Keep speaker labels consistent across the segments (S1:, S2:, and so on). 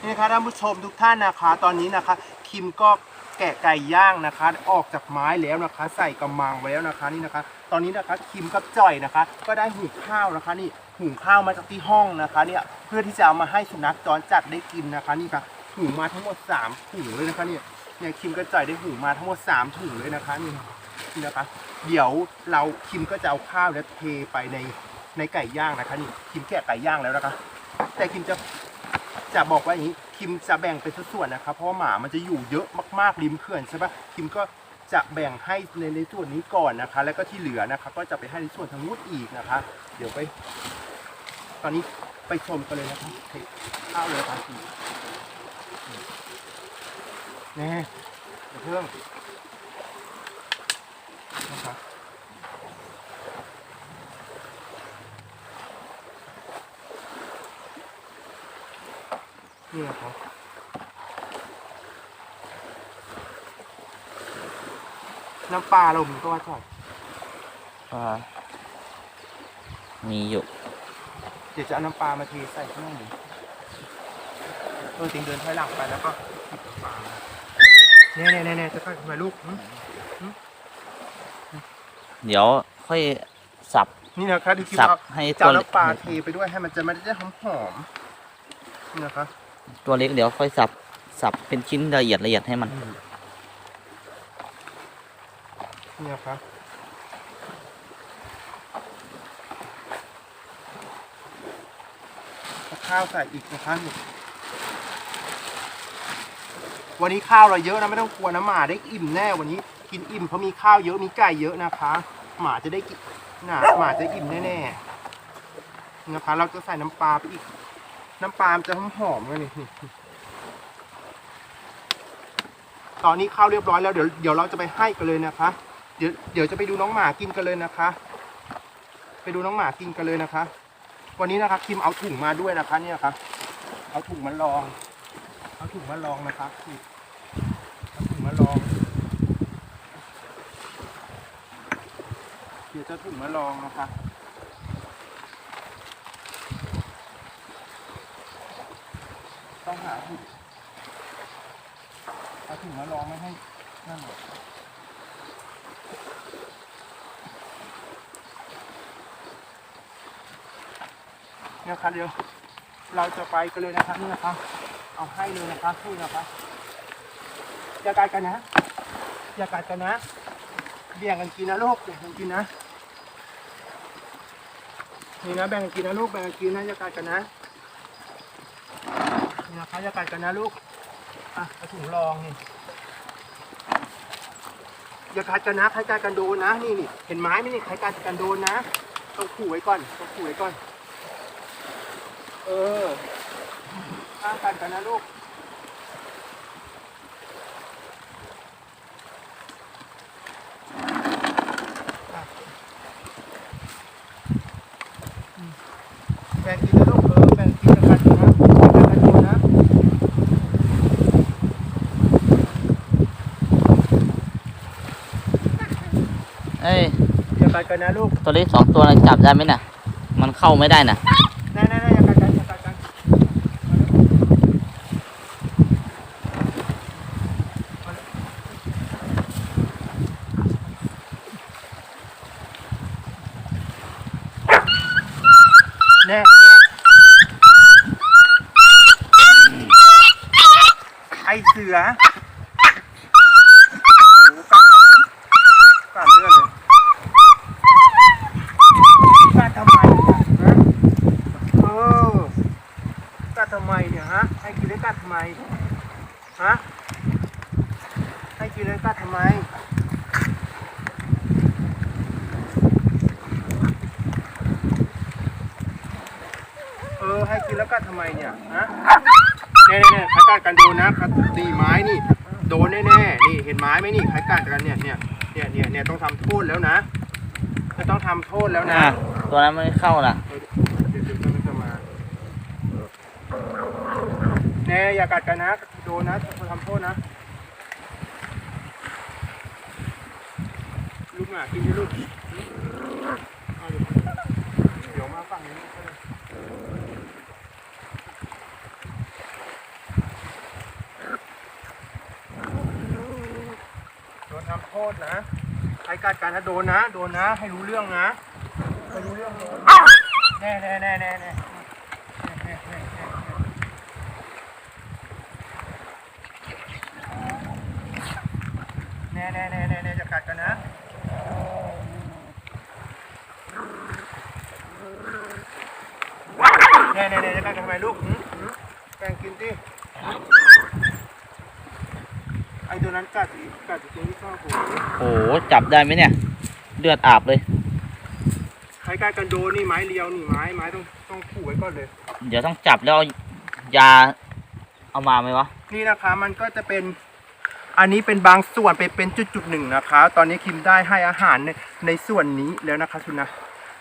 S1: นี่นะคะท่านผู้ชมทุกท่านนะคะ ตอนนี้นะคะ คิมก็แกะไก่ย่างนะคะ ออกจากไม้แล้วนะคะ ใส่กระมังไว้แล้วนะคะนี่นะคะ ตอนนี้นะคะคิมกับจ่อยนะคะ ก็ได้หุงข้าวนะคะ นี่หุงข้าวมาจากที่ห้องนะคะเนี่ยเพื่อที่จะเอามาให้สุนัขจรจัดได้กินนะคะ นี่ค่ะหุงมาทั้งหมดสามถุงเลยนะคะเนี่ยเนี่ยคิมกับจ่อยได้หุงมาทั้งหมดสามถุงเลยนะคะนี่นี่นะคะ เดี๋ยวเราคิมก็จะเอาข้าวเนี่ยเทไปในในไก่ย่างนะคะนี่คิมแกะไก่ย่างแล้วนะคะ แต่คิมจะ จะบอกว่าอย่างนี้คิมจะแบ่งเป็นส่วนๆนะครับ เพราะว่าหมามันจะอยู่เยอะมากๆริมเขื่อนใช่ปะคิมก็จะแบ่งให้ในในส่วนนี้ก่อนนะคะ แล้วก็ที่เหลือนะคะก็จะไปให้ในส่วนทางนู้นอีกนะคะ เดี๋ยวไป ตอนนี้ไปชมกันเลยนะครับเทข้าวเลยครับแน่เดี๋ยเพิ่งนะครับ นี่นะครับน้ำปลาเรามีก็ว่าชอบ
S2: ก็มีอยู่
S1: เดี๋ยวจะเอาน้ำปลามาเทใส่ข้างในเออจริงเดินถอยหลังไปแล้วก็หยิบน้ำปลามาเน่เน่เน่เน่จะค่อยมาลูกหึ
S2: เดี๋ยวค่อยสับ
S1: นี่นะครับที่คิด
S2: สับ
S1: ว่า
S2: ให้
S1: จะ
S2: ตัว
S1: เอา
S2: เล็ก
S1: น้ำปลาเทไปด้วยให้มันจะไม่ได้หอมหอมๆนี่นะครับ
S2: ตัวเล็กเดี๋ยวค่อยสับสับเป็นชิ้นละเอียดละเอียดให้มันเนี่
S1: นะครับข้าวใส่อีกนะครับนี่วันนี้ข้าวเราเยอะนะไม่ต้องกลัวนะหมาได้อิ่มแน่วันนี้ กินอิ่มเพราะมีข้าวเยอะมีไก่เยอะนะคะ หมาจะได้กินนะหมาจะอิ่มแน่ๆนะคะเราจะใส่น้ำปลาไปอีก น้ำปลามจะหอมเลยนี่นี่ตอนนี้ข้าวเรียบร้อยแล้วเดี๋ยวเดี๋ยวเราจะไปให้กันเลยนะคะ เดี๋ยวเดี๋ยวจะไปดูน้องหมากินกันเลยนะคะ ไปดูน้องหมากินกันเลยนะคะ วันนี้นะคะคิมเอาถุงมาด้วยนะคะ เนี่ยครับเอาถุงมาลอง เอาถุงมาลองนะคะเอาถุงมาลอง เดี๋ยวจะถุงมาลองนะคะ ต้อง หาถุงเอาถุงมาลองไม่ให้นั่นหรอกเนี่ยครับเดี๋ยวเราจะไปกันเลยนะครับนี่นะครับ เอาให้เลยนะครับพูดนะครับอย่ากัดกันนะอย่ากัดกันนะแบ่งกันกินนะลูกแบ่งกันกินนะนี่นะแบ่งกันกินนะลูกแบ่งกันกินนะอย่ากัดกันนะ นี่นะครับอย่ากัดกันนะลูก อะเอาถุงรองนี่ อย่ากัดกันนะใครกัดกันโดนนะ นี่นี่เห็นไม้ไหมนี่ใครกัดกันโดนนะ ต้องขู่ไว้ก่อน ต้องขู่ไว้ก่อน เออห้ามกัดกันนะลูก แบ่งกินนะลูกเออแบ่งกินกันนะแบ่งกันกินนะ
S2: เอ้ย
S1: อย่ากัดกันนะลูก
S2: ตัวเล็กสองตัวนะจับได้ไหมน่ะ มันเข้าไม่ได้น่ะ
S1: นั่นๆๆอย่ากัดกันอย่ากัดกันแน่ไอเสือโอ้โหกัดกัดเลือดเลย กัดทำไมเนี่ยฮะเออกัดทำไมเนี่ยฮะ ให้ กินแล้วกัดทำไม ฮะ ให้กินแล้วกัดทำไม เออ ให้กินแล้วกัดทำไมเนี่ย ฮะเนี่ยเนี่ยใครกัดกันดนนะครับตีไม้นี่ โดนแน่ๆ นี่เห็นไม้ไหมนี่ใครกัดกันเนี่ย เนี่ย เนี่ยเนี่ยเนี่ยต้องทำโทษแล้วนะ จะต้องทำโทษแล้วนะ
S2: ตัวนั้นไม่เข้าน่ะ
S1: อย่ากัดกันนะโดนนะทำโทษนะลูกหมากินลูกเดี๋ยวมาฝั่งนี้โดนทำโทษนะใครกัดกันนะโดนนะ โดนนะ ให้รู้เรื่องนะให้รู้เรื่องแน่แน่แน่แน่แน่ น่แน่แน่แน่แน่แน่แน่แน่จะกัดกันนะแน่แน่แน่จะกัดกันทำไมลูกหืมหืมแกงกินดิไอตัวนั้นกัดอีกกัดอยู่ตรงนี้ข้าวผม
S2: โอ้โหจับได้ไหมเนี่ย เลือดอาบเลย
S1: ใครกัดกันโดนนี่ไม้เรียวนี่ไม้ไม้ต้องต้องขู่ไว้ก่อนเลย
S2: เดี๋ยวต้องจับแล้วเอายาเอามาไหมวะ
S1: นี่นะคะมันก็จะเป็น อันนี้เป็นบางส่วนเป็นเป็นจุดจุดๆหนึ่งนะคะ ตอนนี้คิมได้ให้อาหารในในส่วนนี้แล้วนะคะสุนัข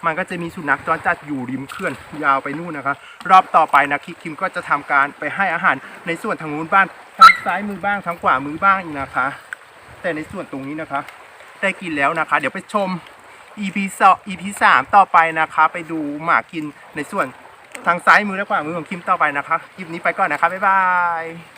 S1: มันก็จะมีสุนัขจรจัดอยู่ริมเขื่อนยาวไปนู่นนะคะ รอบต่อไปนะคิคิมก็จะทำการไปให้อาหารในส่วนทางนู้นบ้างทางซ้ายมือบ้างทางขวามือบ้างอีกนะคะ แต่ในส่วนตรงนี้นะคะ ได้กินแล้วนะคะ เดี๋ยวไปชม EP สอง EP สามต่อไปนะคะ ไปดูหมากินในส่วนทางซ้ายมือและขวามือของคิมต่อไปนะคะคลิปนี้ไปก่อนนะคะบ๊ายบาย